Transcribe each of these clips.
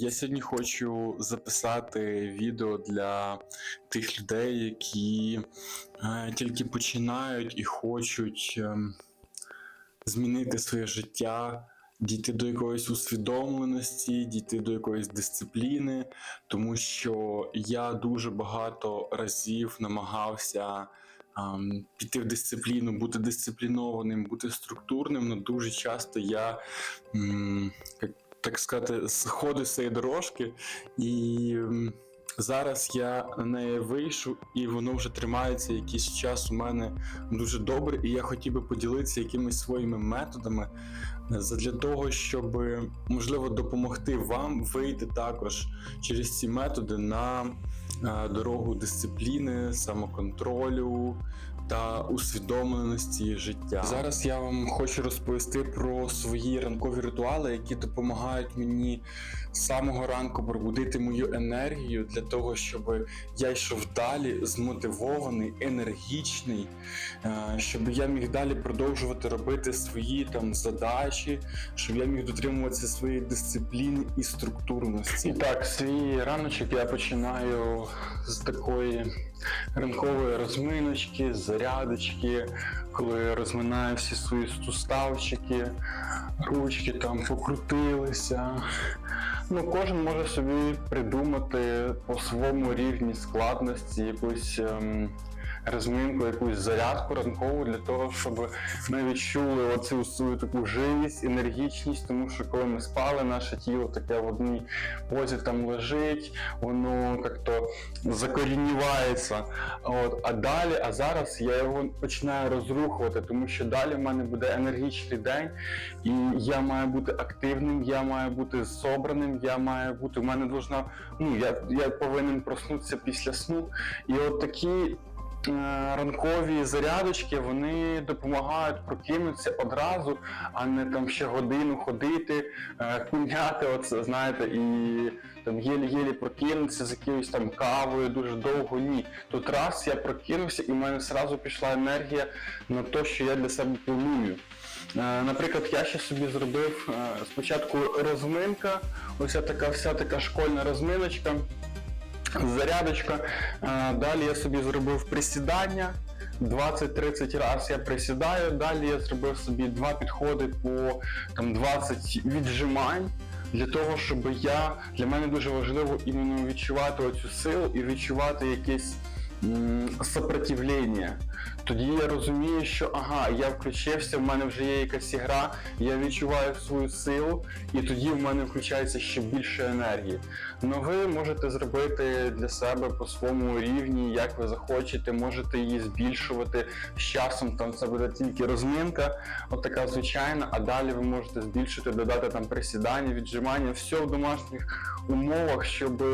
Я сьогодні хочу записати відео для тих людей, які е, тільки починають і хочуть ем, змінити своє життя, дійти до якоїсь усвідомленості, дійти до якоїсь дисципліни, тому що я дуже багато разів намагався. ем, Піти в дисципліну, бути дисциплінованим, бути структурним, але дуже часто я так сказати, сходу з цієї дорожки, і зараз я на неї вийшов, і воно вже тримається якийсь час у мене дуже добре. І я хотів би поділитися якимись своїми методами задля того, щоб можливо допомогти вам вийти також через ці методи на е, дорогу дисципліни, самоконтролю. Та усвідомленості життя. Зараз я вам хочу розповісти про свої ранкові ритуали, які допомагають мені з самого ранку пробудити мою енергію для того, щоб я йшов далі змотивований, енергічний, е, щоб я міг далі продовжувати робити свої там задачі, щоб я міг дотримуватися своєї дисципліни і структурності. І так, свій раночок я починаю з такої ранкової розминочки, зарядочки, коли розминаю всі свої суставчики, ручки там покрутилися. Ну, кожен може собі придумати по своєму рівні складності якусь ем, розминку, якусь зарядку ранкову для того, щоб ми відчули оцю свою таку живість, енергічність, тому що коли ми спали, наше тіло таке в одній позі там лежить, воно як-то закорінювається. От, а далі, а зараз я його починаю розрухувати, тому що далі в мене буде енергічний день, і я маю бути активним, я маю бути собраним, я маю бути. У мене должна, ну я, я повинен проснутися після сну. І от такі ранкові зарядочки вони допомагають прокинутися одразу, а не там ще годину ходити, е, куняти, оце, знаєте, і там єлі-єлі прокинутися з якоюсь там кавою дуже довго. Ні. Тут раз я прокинувся, і в мене одразу пішла енергія на те, що я для себе планую. Е, Наприклад, я ще собі зробив е, спочатку розминка, ось така вся така школьна розминочка, зарядочка. Е, Далі я собі зробив присідання. 20-30 разів я присідаю, далі я зробив собі два підходи по там, 20 віджимань. Для того, щоб я для мене дуже важливо іменно відчувати оцю силу і відчувати якесь сопротивлення. Тоді я розумію, що ага, я включився, в мене вже є якась ігра, я відчуваю свою силу, і тоді в мене включається ще більше енергії. Ну ви можете зробити для себе по своєму рівні, як ви захочете, можете її збільшувати з часом. Там це буде тільки розминка, от така звичайна, а далі ви можете збільшити, додати там присідання, віджимання, все в домашніх умовах, щоб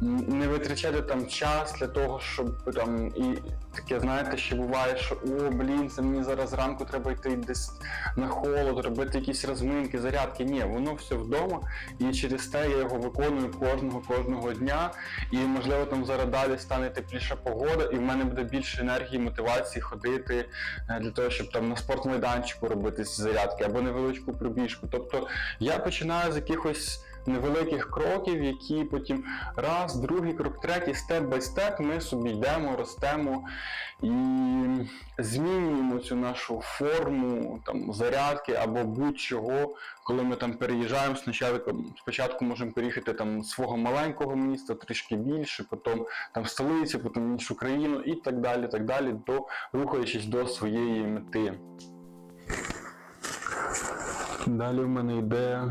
не витрачати там час для того, щоб там і таке, знаєте, ще буває, що о, блін, це мені зараз зранку треба йти десь на холод, робити якісь розминки, зарядки. Ні, воно все вдома, і через те я його виконую кожного кожного дня. І можливо там зараз далі стане тепліша погода, і в мене буде більше енергії, мотивації ходити е, для того, щоб там на спортмайданчику робити зарядки або невеличку пробіжку. Тобто я починаю з якихось невеликих кроків, які потім раз, другий крок, третій, степ бай степ, ми собі йдемо, ростемо і змінюємо цю нашу форму там, зарядки або будь-чого, коли ми там переїжджаємо спочатку, спочатку можемо переїхати там свого маленького міста, трішки більше, потім там столицю, потім іншу країну і так далі, так далі, до, рухаючись до своєї мети. Далі в мене йде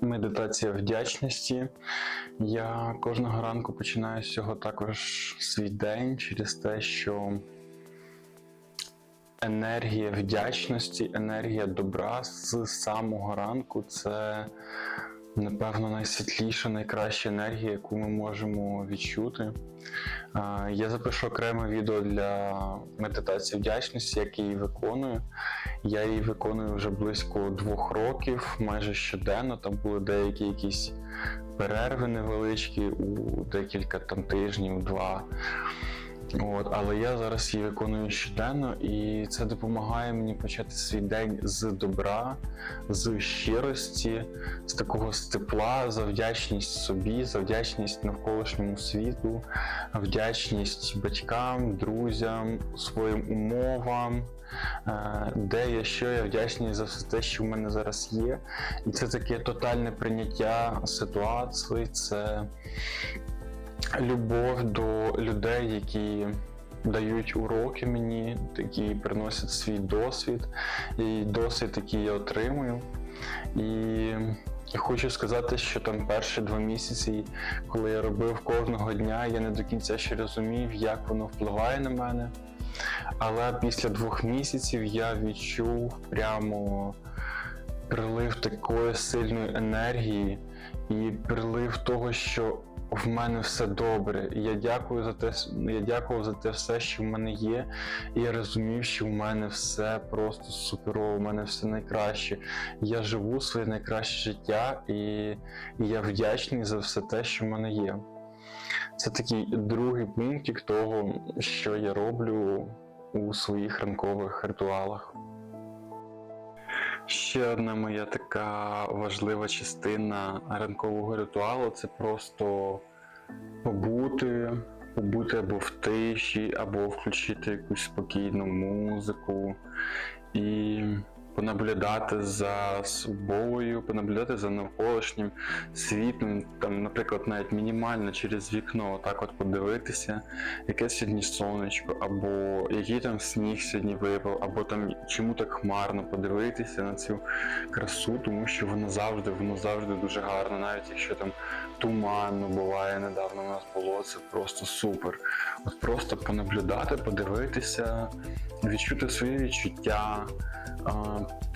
медитація вдячності. Я кожного ранку починаю з цього також свій день через те, що енергія вдячності, енергія добра з самого ранку це, напевно, найсвітліша, найкраща енергія, яку ми можемо відчути. Я запишу окреме відео для медитації вдячності, як її виконую. Я її виконую вже близько двох років, майже щоденно. Там були деякі якісь перерви невеличкі у декілька там тижнів, два. От, але я зараз її виконую щоденно, і це допомагає мені почати свій день з добра, з щирості, з такого з тепла, за вдячність собі, за вдячність навколишньому світу, вдячність батькам, друзям, своїм умовам, е, де я що я вдячний за все те, що в мене зараз є. І це таке тотальне прийняття ситуації, це любов до людей, які дають уроки мені, які приносять свій досвід, і досвід, який я отримую. І хочу сказати, що там перші два місяці, коли я робив кожного дня, я не до кінця ще розумів, як воно впливає на мене. Але після двох місяців я відчув прямо прилив такої сильної енергії і прилив того, що в мене все добре. Я дякую за те, я дякував за те все, що в мене є. І я розумів, що в мене все просто суперово, в мене все найкраще. Я живу своє найкраще життя, і, і я вдячний за все те, що в мене є. Це такий другий пунктик того, що я роблю у своїх ранкових ритуалах. Ще одна моя така важлива частина ранкового ритуалу це просто побути, побути або в тиші, або включити якусь спокійну музику. І понаблюдати за собою, понаблюдати за навколишнім світом, там, наприклад, навіть мінімально через вікно, так от подивитися, яке сьогодні сонечко, або який там сніг сьогодні випав, або там чому так хмарно подивитися на цю красу, тому що воно завжди, воно завжди дуже гарно, навіть якщо там туманно буває, недавно у нас було, це просто супер. От просто понаблюдати, подивитися, відчути свої відчуття.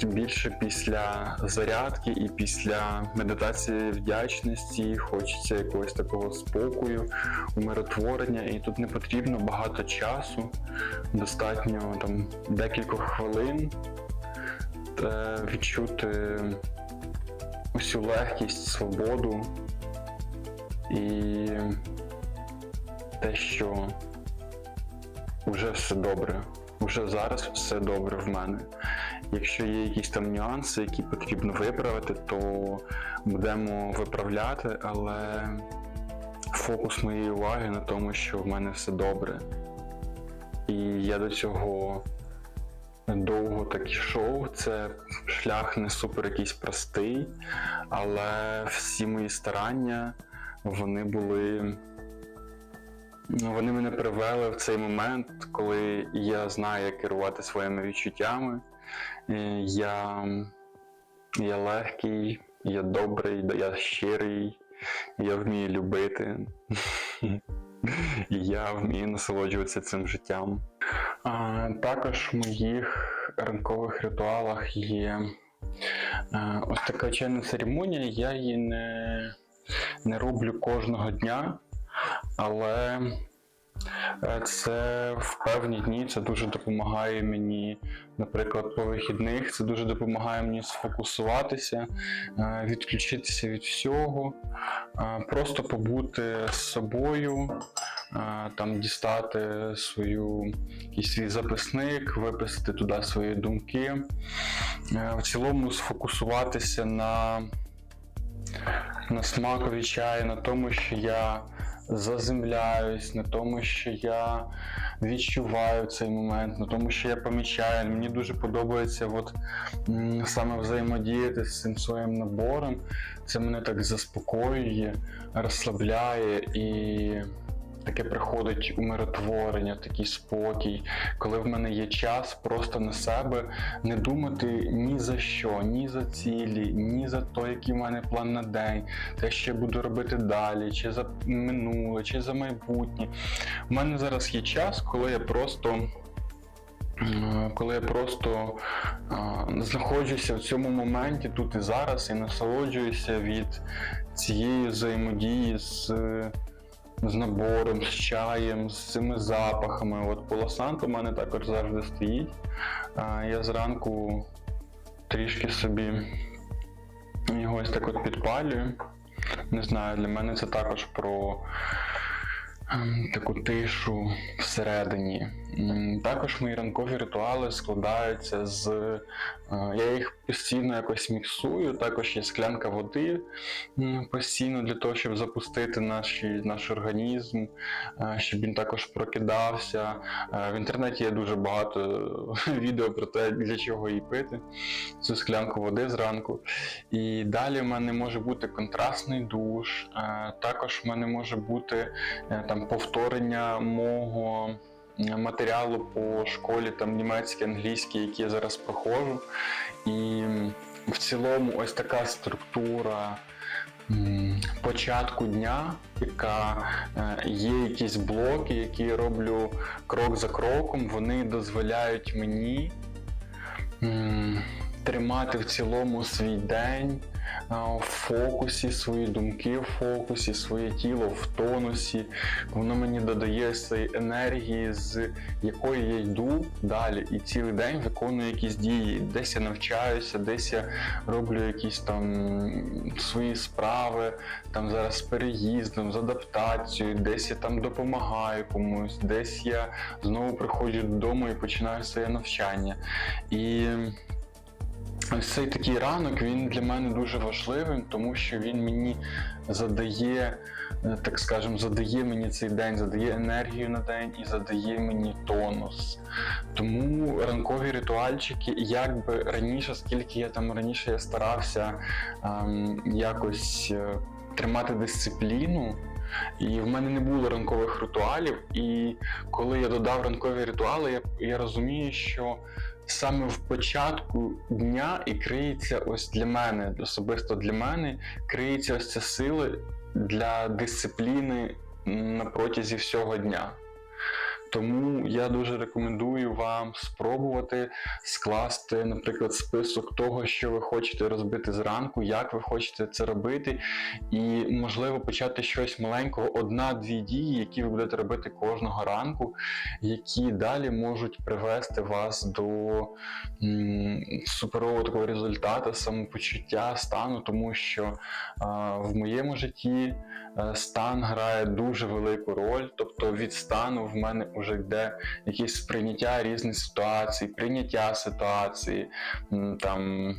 Тим більше після зарядки і після медитації вдячності хочеться якогось такого спокою, умиротворення, і тут не потрібно багато часу, достатньо там декількох хвилин е, відчути усю легкість, свободу і те, що вже все добре. Вже зараз все добре в мене. Якщо є якісь там нюанси, які потрібно виправити, то будемо виправляти, але фокус моєї уваги на тому, що в мене все добре. І я до цього довго так йшов. Це шлях не супер якийсь простий, але всі мої старання вони були. Вони мене привели в цей момент, коли я знаю, як керувати своїми відчуттями. Я, я легкий, я добрий, я щирий, я вмію любити. Я вмію насолоджуватися цим життям. А, Також в моїх ранкових ритуалах є а, ось така чайна церемонія. Я її не, не роблю кожного дня, але е, це в певні дні це дуже допомагає мені, наприклад, по вихідних. Це дуже допомагає мені сфокусуватися, е, відключитися від всього, е, просто побути з собою, там дістати свою свій записник, виписати туди свої думки. В цілому сфокусуватися на, на смакові чаю, на тому, що я заземляюсь, на тому, що я відчуваю цей момент, на тому, що я помічаю. Мені дуже подобається от, саме взаємодіяти з цим своїм набором. Це мене так заспокоює, розслабляє і таке приходить умиротворення, такий спокій, коли в мене є час просто на себе не думати ні за що, ні за цілі, ні за те, який в мене план на день, те, що я буду робити далі, чи за минуле, чи за майбутнє. У мене зараз є час, коли я просто. Коли я просто е, знаходжуся в цьому моменті тут і зараз і насолоджуюся від цієї взаємодії з, з набором, з чаєм, з цими запахами. От полосант у мене також завжди стоїть. Я зранку трішки собі його ось так от підпалюю. Не знаю, для мене це також про таку тишу всередині. Також мої ранкові ритуали складаються з. е, Я їх постійно якось міксую. Також є склянка води постійно для того, щоб запустити наші, наш організм, е, щоб він також прокидався. Е, В інтернеті є дуже багато відео про те, для чого її пити. Цю склянку води зранку. І далі в мене може бути контрастний душ. Також в мене може бути там повторення мого е, матеріалу по школі, там німецький, англійський, який я зараз проходжу. І в цілому ось така структура. Початку дня, яка е, є якісь блоки, які я роблю крок за кроком, вони дозволяють мені тримати в цілому свій день в фокусі, свої думки в фокусі, своє тіло в тонусі. Воно мені додає цієї енергії, з якої я йду далі, і цілий день виконую якісь дії. Десь я навчаюся, десь я роблю якісь там свої справи, там зараз з переїздом, з адаптацією, десь я там допомагаю комусь, десь я знову приходжу додому і починаю своє навчання. І ось цей такий ранок він для мене дуже важливим, тому що він мені задає, е, так скажемо, задає мені цей день, задає енергію на день і задає мені тонус. Тому ранкові ритуальчики, як би раніше, скільки я там раніше я старався ем, якось е, тримати дисципліну. І в мене не було ранкових ритуалів. І коли я додав ранкові ритуали, я, я розумію, що саме в початку дня і криється ось для мене, особисто для мене, криється ось ця сила для дисципліни на протязі всього дня. Тому я дуже рекомендую вам спробувати скласти, наприклад, список того, що ви хочете розбити зранку, як ви хочете це робити, і можливо почати щось маленького, одна-дві дії, які ви будете робити кожного ранку, які далі можуть привести вас до суперового такого результату, самопочуття, стану, тому що а, в моєму житті е, стан грає дуже велику роль. Тобто від стану в мене вже йде якесь сприйняття різних ситуацій, прийняття ситуації. там.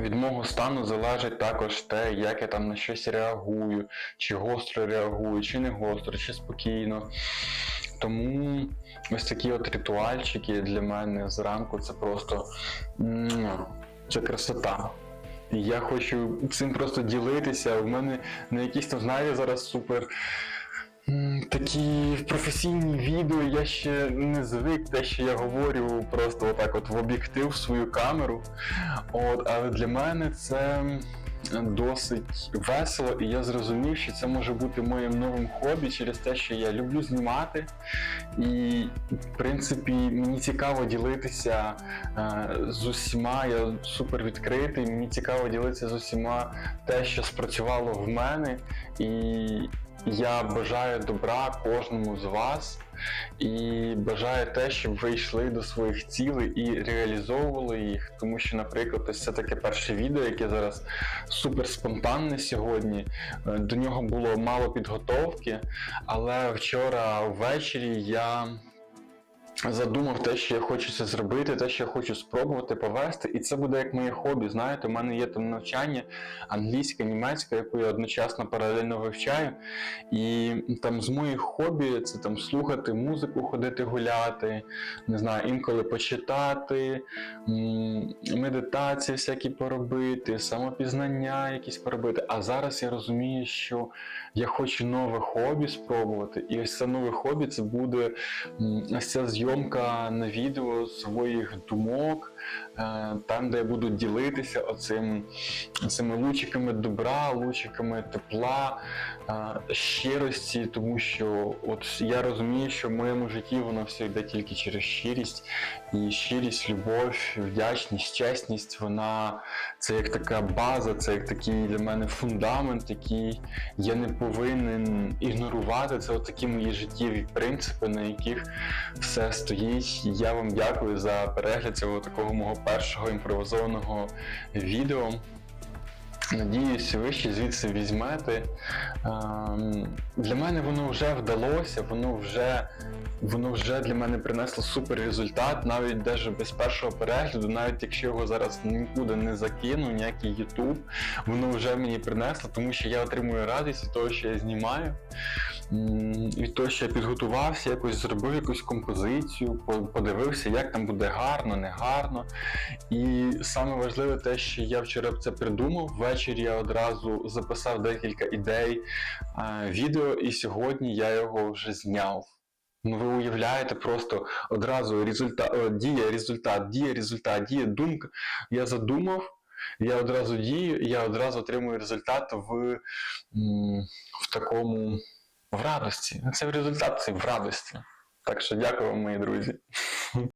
Від мого стану залежить також те, як я там на щось реагую, чи гостро реагую, чи не гостро, чи спокійно. Тому ось такі от ритуальчики для мене зранку це просто це красота. Я хочу цим просто ділитися. У мене на якісь там, знаєте, зараз супер. Такі професійні відео, я ще не звик те, що я говорю просто отак от в об'єктив в свою камеру. От, але для мене це досить весело, і я зрозумів, що це може бути моїм новим хобі через те, що я люблю знімати. І, в принципі, мені цікаво ділитися е, з усіма. Я супер відкритий. Мені цікаво ділитися з усіма те, що спрацювало в мене. І я бажаю добра кожному з вас і бажаю те, щоб ви йшли до своїх цілей і реалізовували їх. Тому що, наприклад, ось це таке перше відео, яке зараз супер спонтанне сьогодні. Е, До нього було мало підготовки, але вчора ввечері я. Задумав те, що я хочу це зробити, те, що я хочу спробувати повести, і це буде як моє хобі. Знаєте, у мене є там навчання англійська, німецька, яку я одночасно паралельно вивчаю. І там з моїх хобі це там слухати музику, ходити гуляти, не знаю, інколи почитати, медитації всякі поробити, самопізнання якісь поробити. А зараз я розумію, що я хочу нове хобі спробувати. І ось це нове хобі це буде ось ця зйомка на відео своїх думок, там, де я буду ділитися оцим, цими лучиками добра, лучиками тепла, е, щирості, тому що от я розумію, що в моєму житті воно все йде тільки через щирість. І щирість, любов, вдячність, чесність, вона це як така база, це як такий для мене фундамент, який я не повинен ігнорувати. Це от такі мої життєві принципи, на яких все стоїть. Я вам дякую за перегляд цього такого мого першого імпровізованого відео. Надіюсь, ви ще звідси візьмете. Ем, Для мене воно вже вдалося, воно вже, воно вже для мене принесло супер результат, навіть навіть без першого перегляду, навіть якщо його зараз нікуди не закину, ніякий YouTube, воно вже мені принесло, тому що я отримую радість від того, що я знімаю. Від того, що я підготувався, якось зробив якусь композицію, подивився, як там буде гарно, не гарно. І саме важливе те, що я вчора це придумав. Ввечері я одразу записав декілька ідей е, відео, і сьогодні я його вже зняв. Ну, ви уявляєте, просто одразу результат, о, дія, результат, дія, результат, дія, думка. Я задумав, я одразу дію, я одразу отримую результат в, в такому в радості. Це результат це в радості. Так що дякую вам, мої друзі.